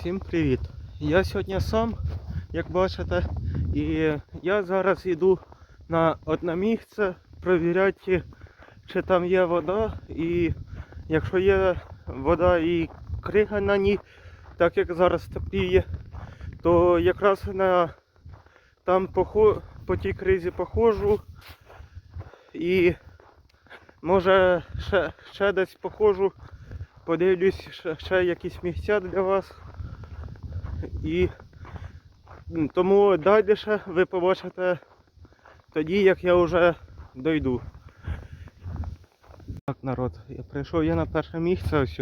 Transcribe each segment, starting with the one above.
Всім привіт! Я сьогодні сам, як бачите, і я зараз йду на одне місце провіряти, чи там є вода, і якщо є вода і крига на ній, так як зараз тепліє, то якраз на там похо, по тій кризі походжу і може ще, ще десь походжу, подивлюсь ще, ще якісь місця для вас. І тому далі ще ви побачите тоді, як я вже дойду. Так, народ, я прийшов я на перше місце ось.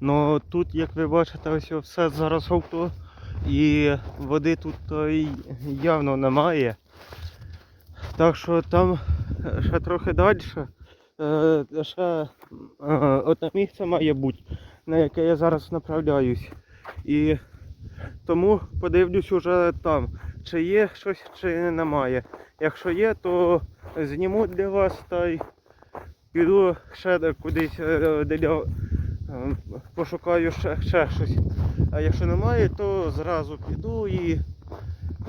Но тут, як ви бачите, ось все заросло і води тут явно немає. Так що там е, ще трохи далі. е, Ще е, одне місце має бути, на яке я зараз направляюсь. І тому подивлюсь уже там, чи є щось, чи немає. Якщо є, то зніму для вас та й піду ще кудись е, для, е, пошукаю ще, ще щось. А якщо немає, то зразу піду і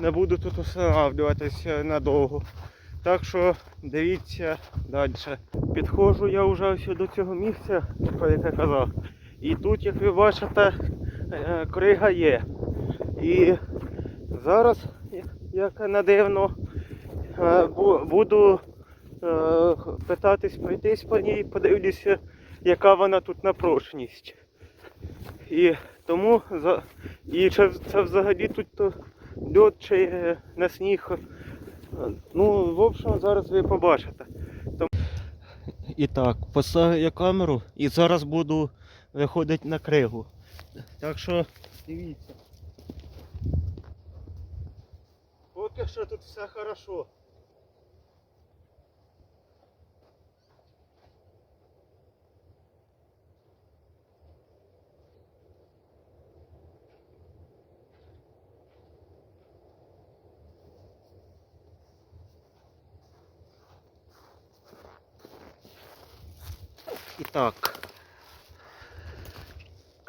не буду тут останавливатися надовго. Так що дивіться далі. Підходжу я вже до цього місця, про яке казав. І тут, як ви бачите, крига є. І зараз, як не дивно, е, буду е, питатись пройтись по ній, подивлюся, яка вона тут напрочність. І тому і це взагалі тут то льод чи е, на сніг. Е, Ну, в общем, зараз ви побачите. Тому- І так, поставив я камеру і зараз буду виходити на кригу. Так що дивіться. Поки що тут все хорошо. І так.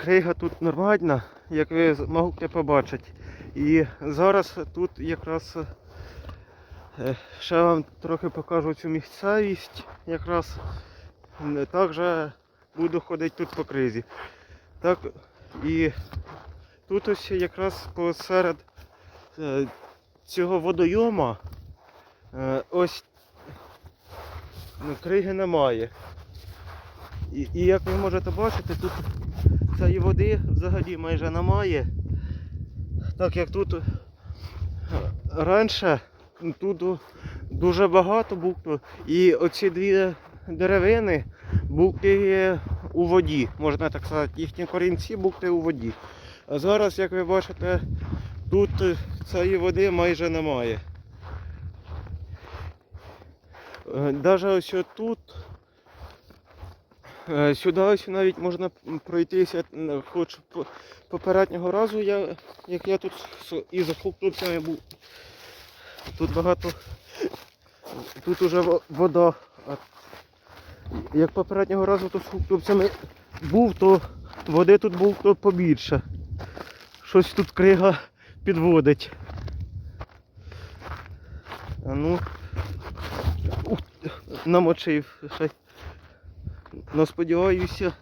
Крига тут нормальна, як ви можете побачити. І зараз тут якраз е, ще вам трохи покажу цю місцевість. Якраз також буду ходити тут по кризі. Так, і тут ось якраз посеред е, цього водойома е, ось криги немає. І, і як ви можете бачити, тут цієї води взагалі майже немає. Так як тут е, раніше тут дуже багато було. І оці дві деревини були у воді, можна так сказати, їхні корінці були у воді. А зараз, як ви бачите, тут е, цієї води майже немає. Навіть ось тут Е, Сюди ось навіть можна пройтися, хоч попереднього разу, я, як я тут з- із хлопцями був. Тут багато, тут уже вода. Як попереднього разу тут з хлопцями був, то води тут було то побільше. Щось тут крига підводить. А ну, намочив. Ну сподіваюся,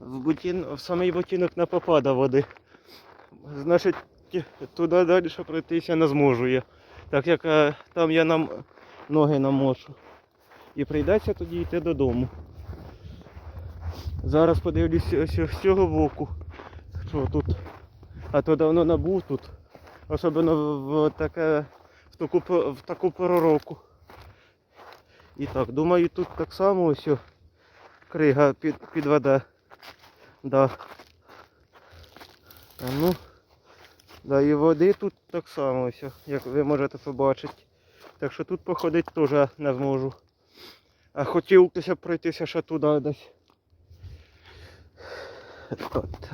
в, бутін, в самий ботинок не попаде води. Значить, туди далі пройтися не зможу я. Так як е, там я нам ноги намочу. І прийдеться тоді йти додому. Зараз подивлюся з цього боку. Що тут? А то давно не був тут. Особливо в, таке, в таку, в таку пору. І так, думаю, тут так само ось. Крига під, підведе. Да. А ну. Да, і води тут так само, ось, як ви можете побачити. Так що тут походити теж не зможу. А хотілося б пройтися ще туди десь. От.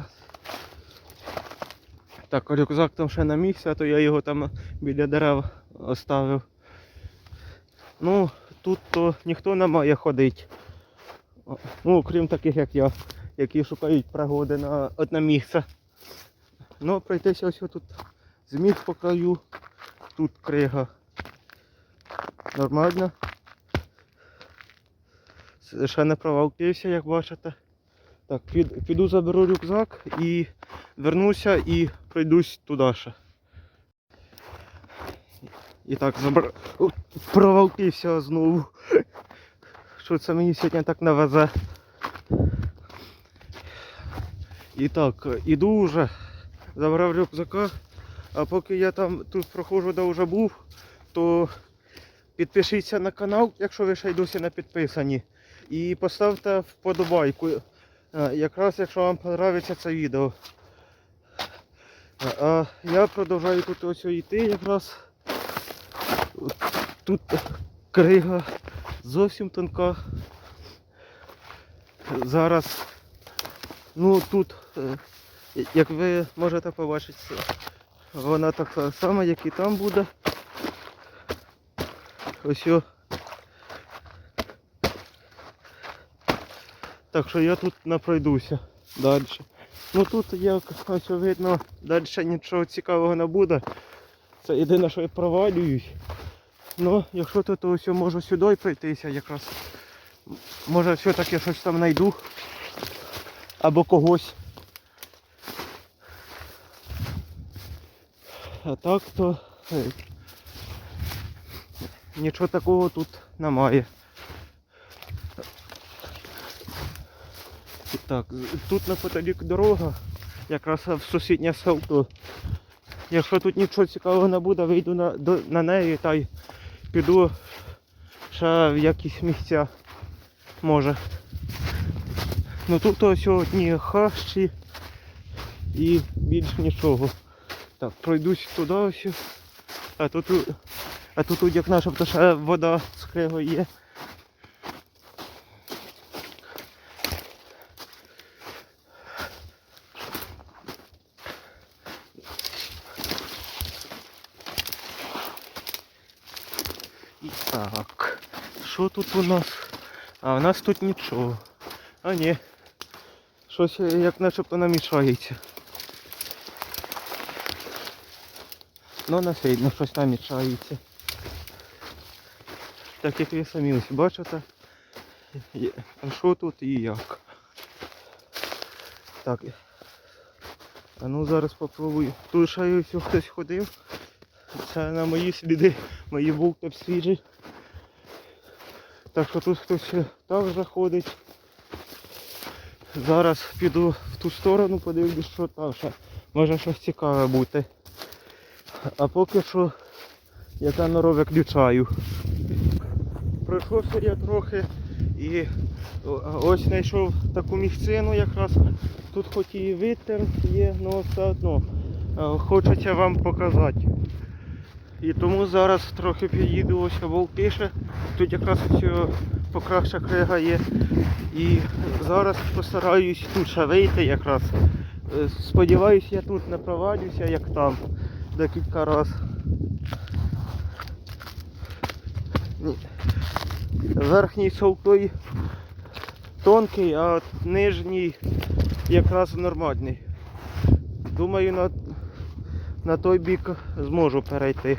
Так, рюкзак там ще на місці, а то я його там біля дерев оставив. Ну, тут то ніхто не має ходити. Ну, окрім таких, як я, які шукають пригоди на одне місце. Ну, пройтися ось тут зміг по краю. Тут крига. Нормально. Ще не провалкився, як бачите. Так, під, піду заберу рюкзак і вернуся і пройдусь туди ще. І так, забр... Провалкився знову. Що це мені сьогодні так навезе. І так, іду вже, забрав рюкзака, а поки я там тут проходжу, де вже був, то підпишіться на канал, якщо ви ще й досі не підписані. І поставте вподобайку. е, Якраз якщо вам подобається це відео. А, я продовжую тут ось йти якраз. Тут крига зовсім тонка. Зараз, ну тут, е, як ви можете побачити, вона така сама, як і там буде. Ось. Так що я тут не пройдуся далі. Ну тут як ось видно, далі нічого цікавого не буде. Це єдине, що я провалююсь. Ну, якщо то, то ось можу сюди пройтися якраз. Може все-таки щось там знайду. Або когось. А так то нічого такого тут немає. Так, тут неподалік дорога, якраз в сусіднє село. Якщо тут нічого цікавого не буде, вийду на, до, на неї та й піду ще в якісь місця. Може. Ну тут ось одні хащі і більш нічого. Так, пройдусь туди ось. А тут, а тут як наша ще вода з кригою є. І так, що тут у нас? А у нас тут нічого. А ні. Щось е, як начебто намішається. Ну не сильно щось намішається. Так як ви самі ось бачите. А що тут і як? Так. А ну зараз попробую. Тут ще хтось ходив. Це на мої сліди, мої вовки свіжі. Так що тут хтось так заходить. Зараз піду в ту сторону, подивлюсь, що там ще. Може щось цікаве бути. А поки що я камеру виключаю. Пройшовся я трохи і ось знайшов таку місцину якраз. Тут хоч і вітер є, але все одно е, хочеться вам показати. І тому зараз трохи під'їду ось волкише. Тут якраз покраща крига є. І зараз постараюсь тут ще вийти якраз. Е, Сподіваюсь, я тут не провалюся, як там декілька разів. Верхній солтой тонкий, а нижній якраз нормальний. Думаю, на, на той бік зможу перейти.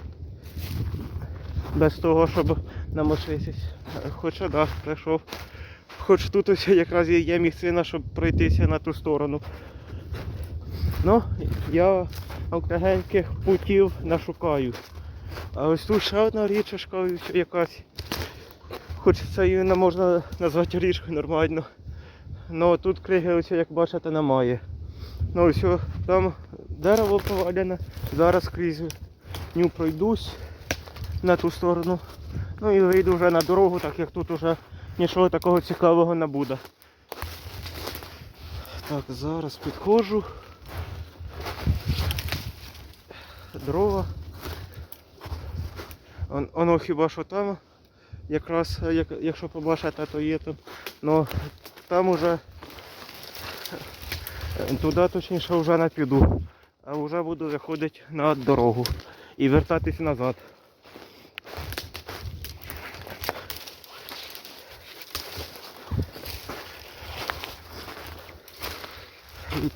Без того, щоб намочитись. Хоча да, прийшов. Хоч тут ось якраз є місцина, щоб пройтися на ту сторону. Ну, я алкогеньких путів нашукаю. А ось тут ще одна річечка якась. Хоч це і не можна назвати річкою нормально. Ну тут криги ось як бачите немає. Ну ось там дерево повалене. Зараз крізь ню пройдусь на ту сторону. Ну і вийду вже на дорогу, так як тут вже нічого такого цікавого не буде. Так, зараз підходжу. Дрова. Он, воно хіба що там. Якраз, як, якщо побачите, то є там. Ну там уже е, туди точніше вже не піду. А вже буду виходити на дорогу і вертатись назад.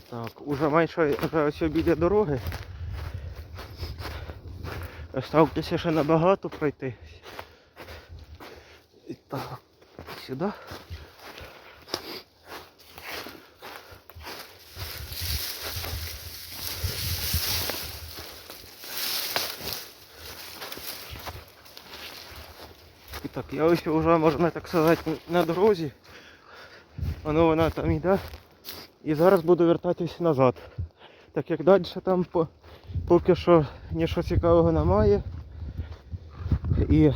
Так, уже майже вже ось біля дороги. Ставтеся ще набагато пройти. І так, сюди. Так, я ось вже, можна так сказати, на дорозі. Воно вона там йде. І зараз буду вертатись назад. Так як далі там по, поки що нічого цікавого немає. І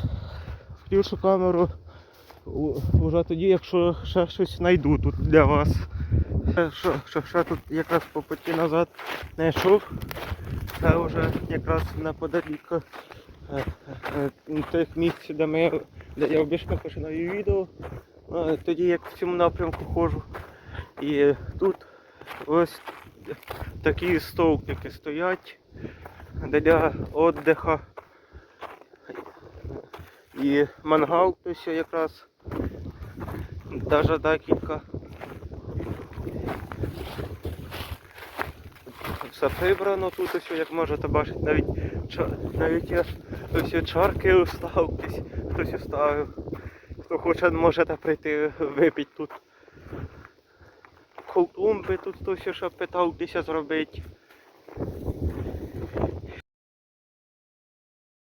включу камеру уже тоді, якщо ще щось знайду тут для вас. Ще, Що, що ще тут якраз по путі назад знайшов. Це вже якраз неподалік е, е, е, тих місць, де, ми, я обіжно починаю відео. Е, Тоді як в цьому напрямку ходжу. І тут ось такі стовпики стоять для віддиха. І мангал ось якраз навіть декілька. Все прибрано тут ось, як можете бачити, навіть, навіть ось чарки оставкись, хтось оставив. Хто хоче, можете прийти випити тут. Колтумби тут хтось ще питав десь зробити.